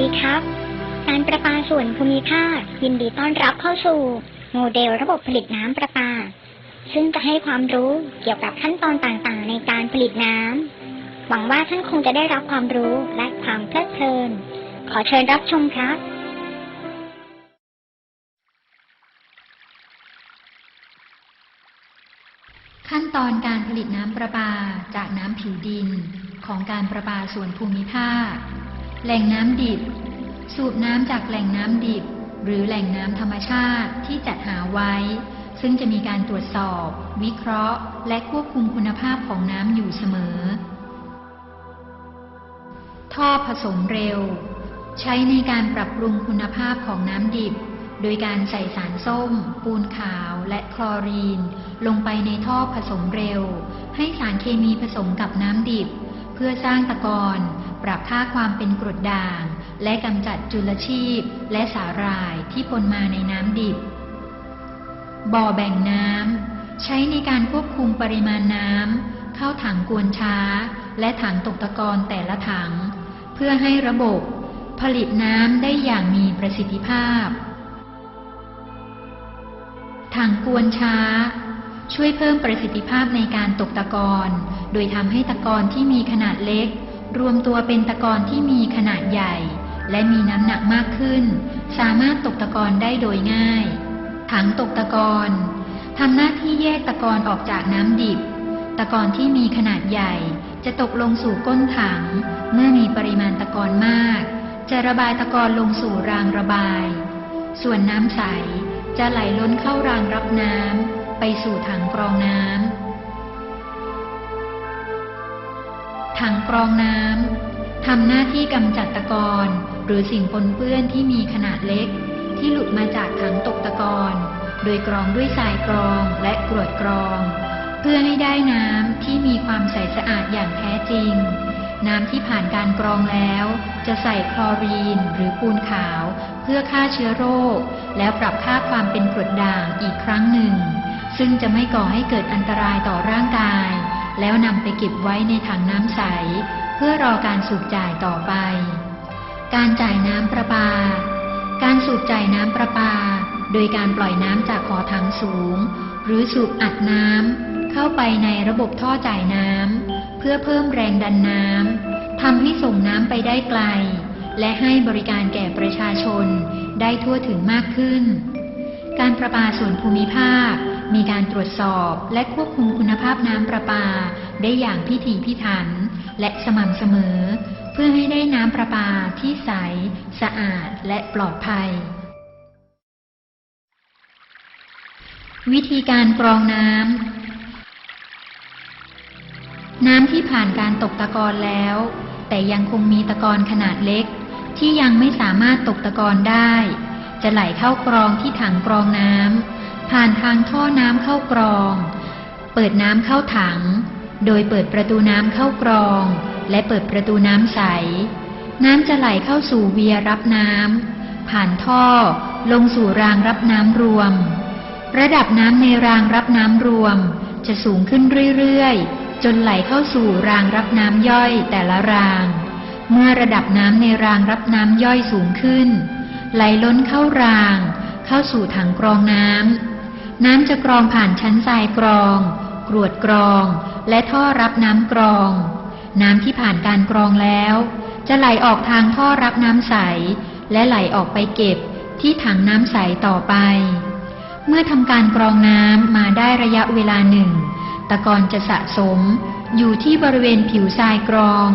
ดีครับ การประปาส่วนภูมิภาคยินดีต้อนรับเข้าสู่โมเดลระบบผลิตน้ำประปา ซึ่งจะให้ความรู้เกี่ยวกับขั้นตอนต่างๆ ในการผลิตน้ำ หวังว่าท่านคงจะได้รับความรู้และความเพลิดเพลิน ขอเชิญรับชมครับขั้นตอนการผลิตน้ำประปาจากน้ำผิวดินของการประปาส่วนภูมิภาค แหล่งน้ำดิบ สูบน้ำจากแหล่งน้ำดิบ หรือแหล่งน้ำธรรมชาติที่จัดหาไว้ ซึ่งจะมีการตรวจสอบ วิเคราะห์ และควบคุมคุณภาพของน้ำอยู่เสมอ ท่อผสมเร็ว ใช้ในการปรับปรุงคุณภาพของน้ำดิบ โดยการใส่สารส้ม ปูนขาวและคลอรีน ลงไปในท่อผสมเร็ว ให้สารเคมีผสมกับน้ำดิบ เพื่อสร้างตะกอน ปรับค่าความเป็นกรดด่าง และกำจัดจุลชีพ และสาหร่ายที่ปนมาในน้ำดิบ บ่อแบ่งน้ำ ใช้ในการควบคุมปริมาณน้ำ เข้าถังกวนช้า และถังตกตะกอนแต่ละถัง เพื่อให้ระบบ ผลิตน้ำได้อย่างมีประสิทธิภาพ ถังกวนช้าช่วยเพิ่มประสิทธิภาพในการตกตะกอน โดยทำให้ตะกอนที่มีขนาดเล็ก รวมตัวเป็นตะกอนที่มีขนาดใหญ่ และมีน้ำหนักมากขึ้น สามารถตกตะกอนได้โดยง่าย ถังตกตะกอนทำหน้าที่แยกตะกอนออกจากน้ำดิบ ตะกอนที่มีขนาดใหญ่ จะตกลงสู่ก้นถัง เมื่อมีปริมาณตะกอนมาก จะระบายตะกอนลงสู่รางระบาย ส่วนน้ำใสจะไหลล้นเข้ารางรับน้ำไปสู่ถังกรองน้ำ ถังกรองน้ำทำหน้าที่กำจัดตะกอนหรือสิ่งปนเปื้อนที่มีขนาดเล็ก ที่หลุดมาจากถังตกตะกอนโดยกรองด้วยทรายกรองและกรวดกรอง เพื่อให้ได้น้ำที่มีความใสสะอาดอย่างแท้จริง น้ำที่ผ่านการกรองแล้ว จะใส่คลอรีนหรือปูนขาว เพื่อฆ่าเชื้อโรค แล้วปรับค่าความเป็นกรดด่างอีกครั้งหนึ่ง ซึ่งจะไม่ก่อให้เกิดอันตรายต่อร่างกาย แล้วนำไปเก็บไว้ในถังน้ำใส เพื่อรอการสูบจ่ายต่อไป การจ่ายน้ำประปา การสูบจ่ายน้ำประปา โดยการปล่อยน้ำจากขอถังสูง หรือสูบอัดน้ำเข้าไปในระบบท่อจ่ายน้ำเพื่อเพิ่มแรงดันน้ำทำให้ส่งน้ำไปได้ไกล และให้บริการแก่ประชาชนได้ทั่วถึงมากขึ้น การประปาส่วนภูมิภาค มีการตรวจสอบและควบคุมคุณภาพน้ำประปา ได้อย่างพิถีพิถัน และสม่ำเสมอ เพื่อให้ได้น้ำประปาที่ใส สะอาดและปลอดภัย วิธีการกรองน้ำน้ำที่ผ่านการตกตะกอนแล้ว แต่ยังคงมีตะกอนขนาดเล็ก ที่ยังไม่สามารถตกตะกอนได้ จะไหลเข้ากรองที่ถังกรองน้ำ ผ่านทางท่อน้ำเข้ากรอง เปิดน้ำเข้าถัง โดยเปิดประตูน้ำเข้ากรอง และเปิดประตูน้ำใส น้ำจะไหลเข้าสู่เวียรับน้ำผ่านท่อลงสู่รางรับน้ำรวม ระดับน้ำในรางรับน้ำรวม จะสูงขึ้นเรื่อยๆ จนไหลเข้าสู่รางรับน้ำย่อยแต่ละราง เมื่อระดับน้ำในรางรับน้ำย่อยสูงขึ้น ไหลล้นเข้าราง เข้าสู่ถังกรองน้ำ น้ำจะกรองผ่านชั้นทรายกรอง กรวดกรอง และท่อรับน้ำกรอง น้ำที่ผ่านการกรองแล้ว จะไหลออกทางท่อรับน้ำใส และไหลออกไปเก็บที่ถังน้ำใสต่อไป เมื่อทำการกรองน้ำมาได้ระยะเวลาหนึ่ง ตะกอนจะสะสม อยู่ที่บริเวณผิวทรายกรอง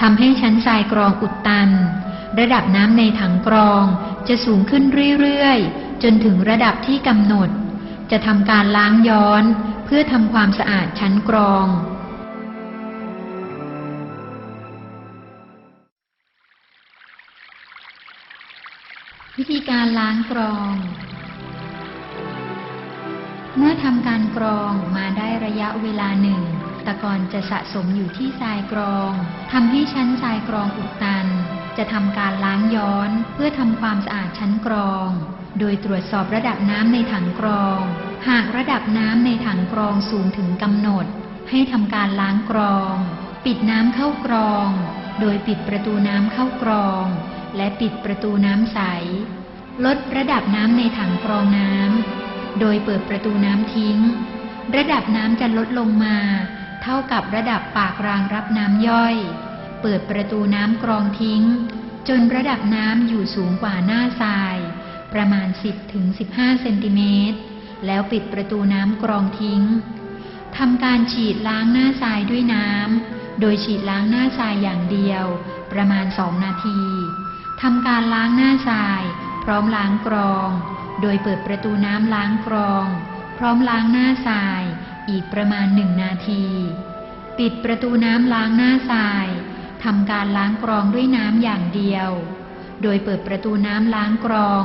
ทำให้ชั้นทรายกรองอุดตัน ระดับน้ำในถังกรองจะสูงขึ้นเรื่อยๆ จนถึงระดับที่กำหนด จะทำการล้างย้อนเพื่อทำความสะอาดชั้นกรอง วิธีการล้างกรอง เมื่อทำการกรองมาได้ระยะเวลาหนึ่ง ตะกอนจะสะสมอยู่ที่ทรายกรองทำให้ชั้นทรายกรองอุดตัน จะทำการล้างย้อนเพื่อทำความสะอาดชั้นกรอง โดยตรวจสอบระดับน้ำในถังกรอง หากระดับน้ำในถังกรองสูงถึงกำหนด ให้ทำการล้างกรอง ปิดน้ำเข้ากรอง โดยปิดประตูน้ำเข้ากรอง และปิดประตูน้ำใส ลดระดับน้ำในถังกรองน้ำ โดยเปิดประตูน้ำทิ้ง ระดับน้ำจะลดลงมา เท่ากับระดับปากรางรับน้ำย่อย เปิดประตูน้ำกรองทิ้ง จนระดับน้ำอยู่สูงกว่าหน้าทราย ประมาณ 10ถึง15 เซนติเมตร แล้วปิดประตูน้ำกรองทิ้งทำการฉีดล้างหน้าทรายด้วยน้ำ โดยฉีดล้างหน้าทรายอย่างเดียว ประมาณ 2 นาทีทำการล้างหน้าทราย พร้อมล้างกรอง โดยเปิดประตูน้ำล้างกรอง พร้อมล้างหน้าทราย อีกประมาณหนึ่งนาที ปิดประตูน้ำล้างหน้าทรายทำการล้างกรองด้วยน้ำอย่างเดียว โดยเปิดประตูน้ำล้างกรอง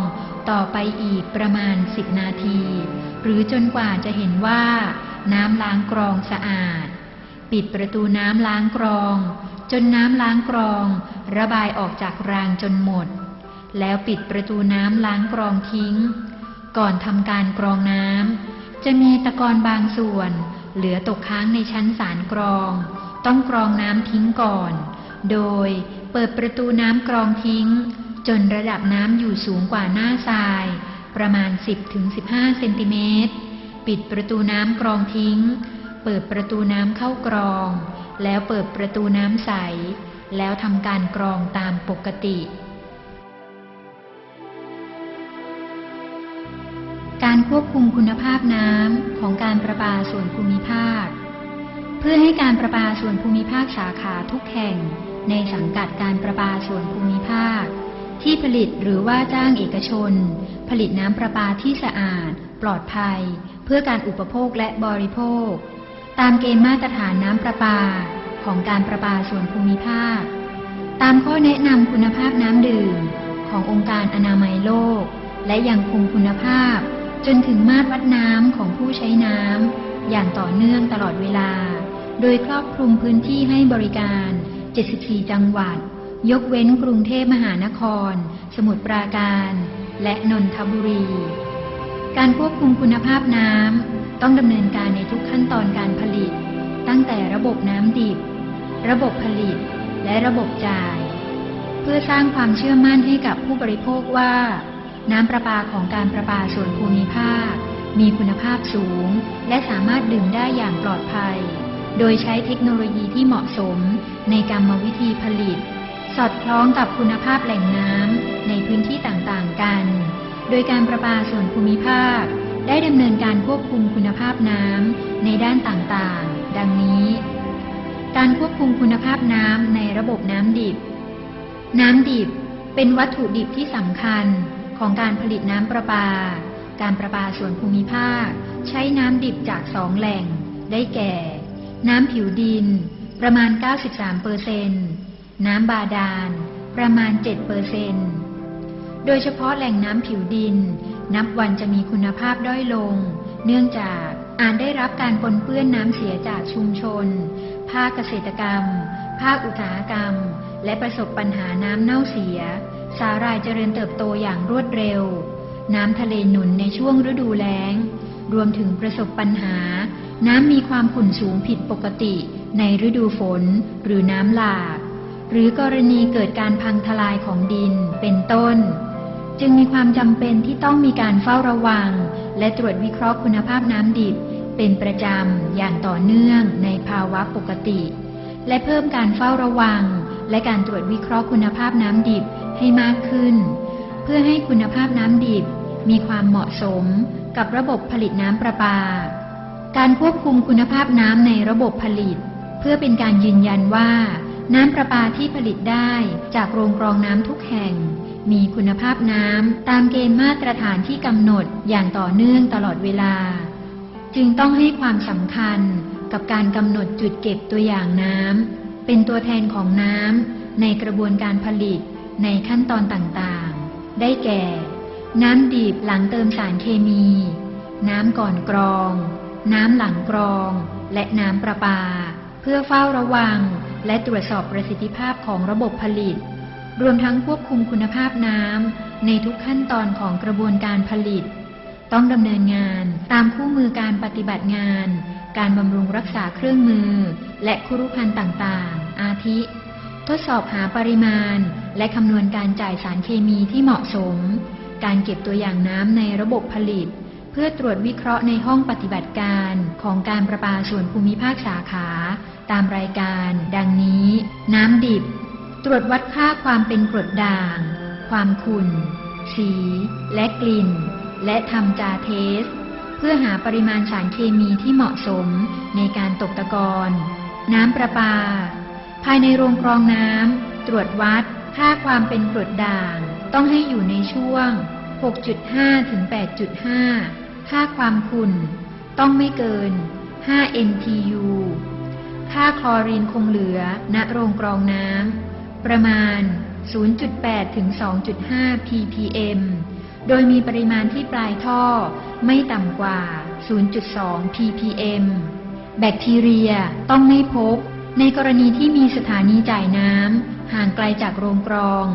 ต่อไปอีกประมาณ 10 นาที หรือจนกว่าจะเห็นว่า น้ำล้างกรองสะอาด ปิดประตูน้ำล้างกรอง จนน้ำล้างกรอง ระบายออกจากรางจนหมด แล้วปิดประตูน้ำล้างกรองทิ้ง ก่อนทำการกรองน้ำจะมีตะกอนบางส่วน เหลือตกค้างในชั้นสารกรอง ต้องกรองน้ำทิ้งก่อน โดยเปิดประตูน้ำกรองทิ้ง จนระดับน้ำอยู่สูงกว่าหน้าทราย ประมาณ 10-15 เซนติเมตร ปิดประตูน้ำกรองทิ้ง เปิดประตูน้ำเข้ากรอง แล้วเปิดประตูน้ำใส แล้วทำการกรองตามปกติ การควบคุมคุณภาพน้ำของการประปาส่วนภูมิภาค เพื่อให้การประปาส่วนภูมิภาคสาขาทุกแห่ง ในสังกัดการประปาส่วนภูมิภาค ที่ผลิตหรือว่าจ้างเอกชน ผลิตน้ำประปาที่สะอาด ปลอดภัย เพื่อการอุปโภคและบริโภค ตามเกณฑ์มาตรฐานน้ำประปาของการประปาส่วนภูมิภาค ตามข้อแนะนำคุณภาพน้ำดื่ม ขององค์การอนามัยโลก และยังคงคุณภาพ จนถึงมาตรวัดน้ำของผู้ใช้น้ำอย่างต่อเนื่องตลอดเวลา โดยครอบคลุมพื้นที่ให้บริการ 74 จังหวัด ยกเว้นกรุงเทพมหานคร สมุทรปราการ และนนทบุรี การควบคุมคุณภาพน้ำต้องดำเนินการในทุกขั้นตอนการผลิต ตั้งแต่ระบบน้ำดิบ ระบบผลิต และระบบจ่าย เพื่อสร้างความเชื่อมั่นให้กับผู้บริโภคว่า น้ำประปาของการประปาส่วนภูมิภาค มีคุณภาพสูง และสามารถดื่มได้อย่างปลอดภัย โดยใช้เทคโนโลยีที่เหมาะสมในกรรมวิธีผลิต อดคล้องกับคุณภาพแหล่งน้ำในพื้นที่ต่างๆกัน โดยการประปาส่วนภูมิภาค ได้ดำเนินการควบคุมคุณภาพน้ำในด้านต่างๆ ดังนี้ การควบคุมคุณภาพน้ำในระบบน้ำดิบ น้ำดิบเป็นวัตถุดิบที่สำคัญของการผลิตน้ำประปา การประปาส่วนภูมิภาค ใช้น้ำดิบจากสองแหล่ง ได้แก่ น้ำผิวดิน ประมาณ 93เปอร์เซน น้ำบาดาล ประมาณ 7เปอร์เซนโดยเฉพาะแหล่งน้ำผิวดิน นับวันจะมีคุณภาพด้อยลง เนื่องจากอาจได้รับการปนเปื้อนน้ำเสียจากชุมชน ภาคเกษตรกรรม ภาคอุตสาหกรรม และประสบปัญหาน้ำเน่าเสีย สาหร่ายเจริญเติบโตอย่างรวดเร็ว น้ำทะเลหนุนในช่วงฤดูแล้ง รวมถึงประสบปัญหา น้ำมีความขุ่นสูงผิดปกติ ในฤดูฝนหรือน้ำหลาก หรือกรณีเกิดการพังทลายของดินเป็นต้น จึงมีความจำเป็นที่ต้องมีการเฝ้าระวัง และตรวจวิเคราะห์คุณภาพน้ำดิบ เป็นประจำอย่างต่อเนื่องในภาวะปกติ และเพิ่มการเฝ้าระวัง และการตรวจวิเคราะห์คุณภาพน้ำดิบให้มากขึ้น เพื่อให้คุณภาพน้ำดิบมีความเหมาะสมกับระบบผลิตน้ำประปา การควบคุมคุณภาพน้ำในระบบผลิต เพื่อเป็นการยืนยันว่า น้ำประปาที่ผลิตได้จากโรงกรองน้ำทุกแห่ง มีคุณภาพน้ำตามเกณฑ์มาตรฐานที่กำหนดอย่างต่อเนื่องตลอดเวลา จึงต้องให้ความสำคัญกับการกำหนดจุดเก็บตัวอย่างน้ำเป็นตัวแทนของน้ำในกระบวนการผลิตในขั้นตอนต่างๆ ได้แก่ น้ำดิบหลังเติมสารเคมี น้ำก่อนกรอง น้ำหลังกรอง และน้ำประปา เพื่อเฝ้าระวัง และตรวจสอบประสิทธิภาพของระบบผลิต รวมทั้งควบคุมคุณภาพน้ำในทุกขั้นตอนของกระบวนการผลิต ต้องดำเนินงานตามคู่มือการปฏิบัติงาน การบำรุงรักษาเครื่องมือ และคุรุพันธ์ต่างๆ อาทิ ทดสอบหาปริมาณ และคำนวณการจ่ายสารเคมีที่เหมาะสม การเก็บตัวอย่างน้ำในระบบผลิต เพื่อตรวจวิเคราะห์ในห้องปฏิบัติการของการประปาส่วนภูมิภาคสาขา ตามรายการ ดังนี้ น้ำดิบ ตรวจวัดค่าความเป็นกรดด่าง ความขุ่น สี และกลิ่น และทำจาเทส เพื่อหาปริมาณสารเคมีที่เหมาะสมในการตกตะกอนน้ำประปา ภายในโรงกรองน้ำตรวจวัดค่าความเป็นกรดด่าง ต้องให้อยู่ในช่วง 6.5 ถึง 8.5 ค่าความขุ่นต้องไม่เกิน 5 NTU ค่าคลอรีนคงเหลือ ณ โรงกรองน้ำ ประมาณ 0.8 ถึง 2.5 ppm โดยมีปริมาณที่ปลายท่อไม่ต่ำกว่า 0.2 ppm แบคทีเรียต้องไม่พบ ในกรณีที่มีสถานีจ่ายน้ำห่างไกลจากโรงกรอง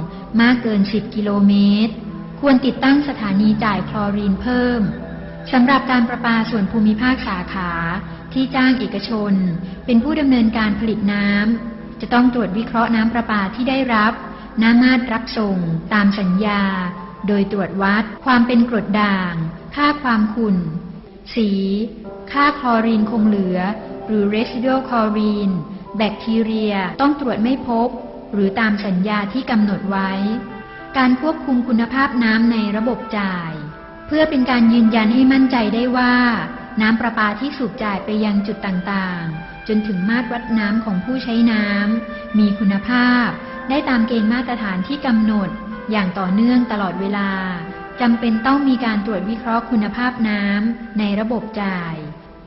มากเกิน 10 กิโลเมตร ควรติดตั้งสถานีจ่ายคลอรีนเพิ่มสำหรับการประปาส่วนภูมิภาคสาขาที่จ้างเอกชน เป็นผู้ดำเนินการผลิตน้ำจะต้องตรวจวิเคราะห์น้ำประปาที่ได้รับ น้ำมาตรรับส่ง ตามสัญญา โดยตรวจวัด ความเป็นกรดด่าง ค่าความขุ่น สี ค่าคลอรีนคงเหลือ หรือ residual chlorine แบคทีเรียต้องตรวจไม่พบ หรือตามสัญญาที่กำหนดไว้ การควบคุมคุณภาพน้ำในระบบจ่าย เพื่อเป็นการยืนยันให้มั่นใจได้ว่า น้ำประปาที่สูบจ่ายไปยังจุดต่างๆ จนถึงมาตรวัดน้ำของผู้ใช้น้ำมีคุณภาพ ได้ตามเกณฑ์มาตรฐานที่กำหนด อย่างต่อเนื่องตลอดเวลาจำเป็นต้องมีการตรวจวิเคราะห์คุณภาพน้ำในระบบจ่าย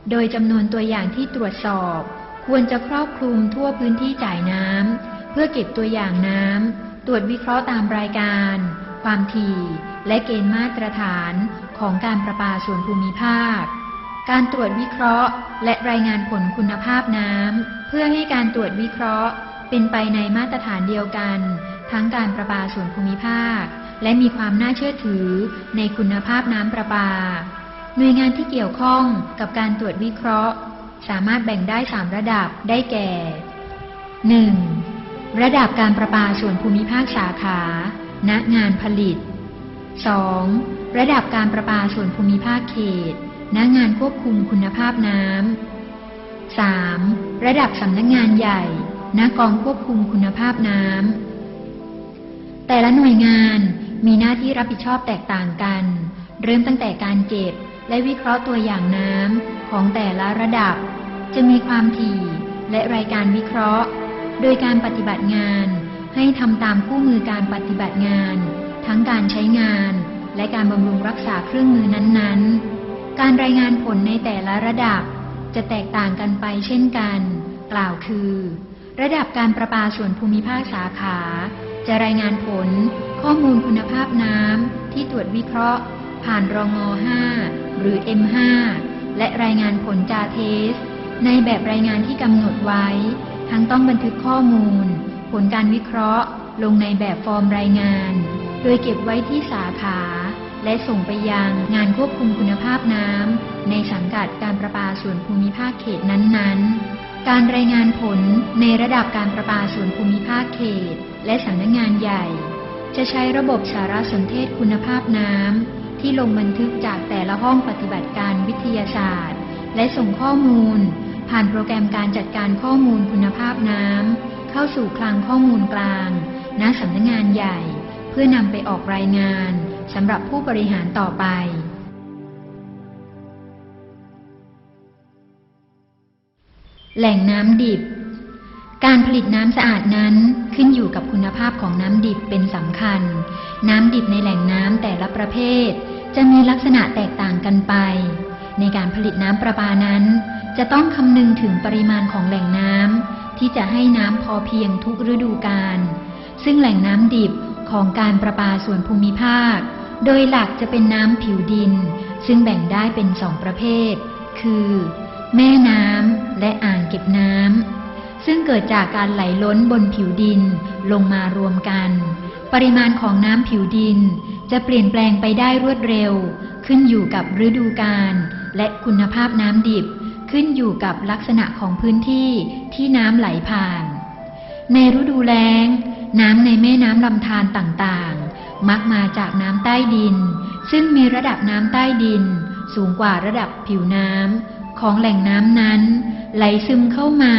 โดยจำนวนตัวอย่างที่ตรวจสอบ ควรจะครอบคลุมทั่วพื้นที่จ่ายน้ำเพื่อเก็บตัวอย่างน้ำ ตรวจวิเคราะห์ตามรายการ ความถี่ และเกณฑ์มาตรฐานของการประปาส่วนภูมิภาค การตรวจวิเคราะห์ และรายงานผลคุณภาพน้ำ เพื่อให้การตรวจวิเคราะห์ เป็นไปในมาตรฐานเดียวกัน ทั้งการประปาส่วนภูมิภาค และมีความน่าเชื่อถือในคุณภาพน้ำประปา หน่วยงานที่เกี่ยวข้องกับการตรวจวิเคราะห์ สามารถแบ่งได้สามระดับได้แก่ 1. ระดับการประปาส่วนภูมิภาคสาขา ณ งานผลิต 2. ระดับการประปาส่วนภูมิภาคเขต ณ งานควบคุมคุณภาพน้ำ 3. ระดับสำนักงงานใหญ่ ณ กองควบคุมคุณภาพน้ำ แต่ละหน่วยงานมีหน้าที่รับผิดชอบแตกต่างกัน เริ่มตั้งแต่การเก็บและวิเคราะห์ตัวอย่างน้ำของแต่ละระดับ จะมีความถี่และรายการวิเคราะห์ โดยการปฏิบัติงานให้ทำตามคู่มือการปฏิบัติงาน ทั้งการใช้งาน และการบำรุงรักษาเครื่องมือนั้นๆ การรายงานผลในแต่ละระดับ จะแตกต่างกันไปเช่นกัน กล่าวคือ ระดับการประปาส่วนภูมิภาคสาขา จะรายงานผล ข้อมูลคุณภาพน้ำที่ตรวจวิเคราะห์ ผ่านรองอ5หรือ M5 และรายงานผลจาเทส ในแบบรายงานที่กำหนดไว้ ทั้งต้องบันทึกข้อมูล ผลการวิเคราะห์ ลงในแบบฟอร์มรายงาน โดยเก็บไว้ที่สาขา และส่งไปยังงานควบคุมคุณภาพน้ำในสังกัดการประปาส่วนภูมิภาคเขตนั้นๆ การรายงานผลในระดับการประปาส่วนภูมิภาคเขต และสำนักงงานใหญ่ จะใช้ระบบสารสนเทศคุณภาพน้ำที่ลงบันทึกจากแต่ละห้องปฏิบัติการวิทยาศาสตร์ และส่งข้อมูล ผ่านโปรแกรมการจัดการข้อมูลคุณภาพน้ำเข้าสู่คลังข้อมูลกลาง ณสำนักงงานใหญ่ เพื่อนำไปออกรายงานสำหรับผู้บริหารต่อไปแหล่งน้ำดิบ การผลิตน้ำสะอาดนั้นขึ้นอยู่กับคุณภาพของน้ำดิบเป็นสำคัญ น้ำดิบในแหล่งน้ำแต่ละประเภท จะมีลักษณะแตกต่างกันไป ในการผลิตน้ำประปานั้น จะต้องคำนึงถึงปริมาณของแหล่งน้ำที่จะให้น้ำพอเพียงทุกฤดูกาล ซึ่งแหล่งน้ำดิบของการประปาส่วนภูมิภาค โดยหลักจะเป็นน้ำผิวดิน ซึ่งแบ่งได้เป็นสองประเภท คือ แม่น้ำและอ่างเก็บน้ำ ซึ่งเกิดจากการไหลล้นบนผิวดินลงมารวมกัน ปริมาณของน้ำผิวดินจะเปลี่ยนแปลงไปได้รวดเร็ว ขึ้นอยู่กับฤดูกาลและคุณภาพน้ำดิบ ขึ้นอยู่กับลักษณะของพื้นที่ที่น้ำไหลผ่าน ในฤดูแล้ง น้ำในแม่น้ำลำธารต่างๆ มักมาจากน้ำใต้ดิน ซึ่งมีระดับน้ำใต้ดิน สูงกว่าระดับผิวน้ำของแหล่งน้ำนั้น ไหลซึมเข้ามา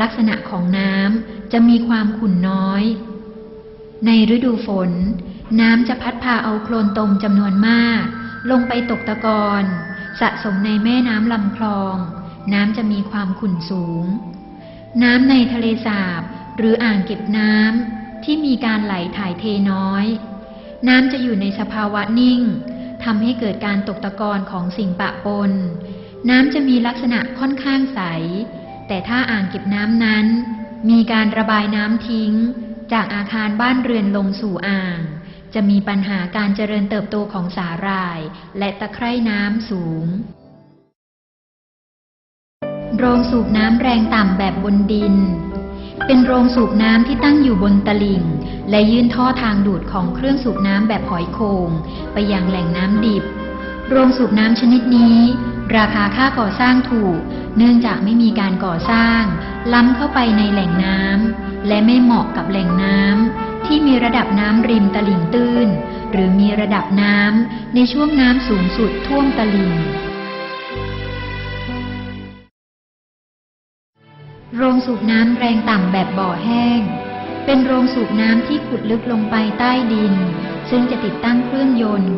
ลักษณะของน้ำจะมีความขุ่นน้อย ในฤดูฝน น้ำจะพัดพาเอาโคลนตมจำนวนมาก ลงไปตกตะกอน สะสมในแม่น้ำลำคลอง น้ำจะมีความขุ่นสูง น้ำในทะเลสาบหรืออ่างเก็บน้ำที่มีการไหลถ่ายเทน้อย น้ำจะอยู่ในสภาวะนิ่งทำให้เกิดการตกตะกอนของสิ่งปะปน น้ำจะมีลักษณะค่อนข้างใส แต่ถ้าอ่างเก็บน้ำนั้น มีการระบายน้ำทิ้ง จากอาคารบ้านเรือนลงสู่อ่าง จะมีปัญหาการเจริญเติบโตของสาหร่าย และตะไคร่น้ำสูง โรงสูบน้ำแรงต่ำแบบบนดิน เป็นโรงสูบน้ำที่ตั้งอยู่บนตลิ่ง และยื่นท่อทางดูดของเครื่องสูบน้ำแบบหอยโขงไปยังแหล่งน้ำดิบ โรงสูบน้ำชนิดนี้ ราคาค่าก่อสร้างถูก เนื่องจากไม่มีการก่อสร้าง ล้ำเข้าไปในแหล่งน้ำและไม่เหมาะกับแหล่งน้ำ ที่มีระดับน้ำริมตลิ่งตื้น หรือมีระดับน้ำในช่วงน้ำสูงสุดท่วมตลิ่ง โรงสูบน้ำแรงต่ำแบบบ่อแห้ง เป็นโรงสูบน้ำที่ขุดลึกลงไปใต้ดิน ซึ่งจะติดตั้งเครื่องยนต์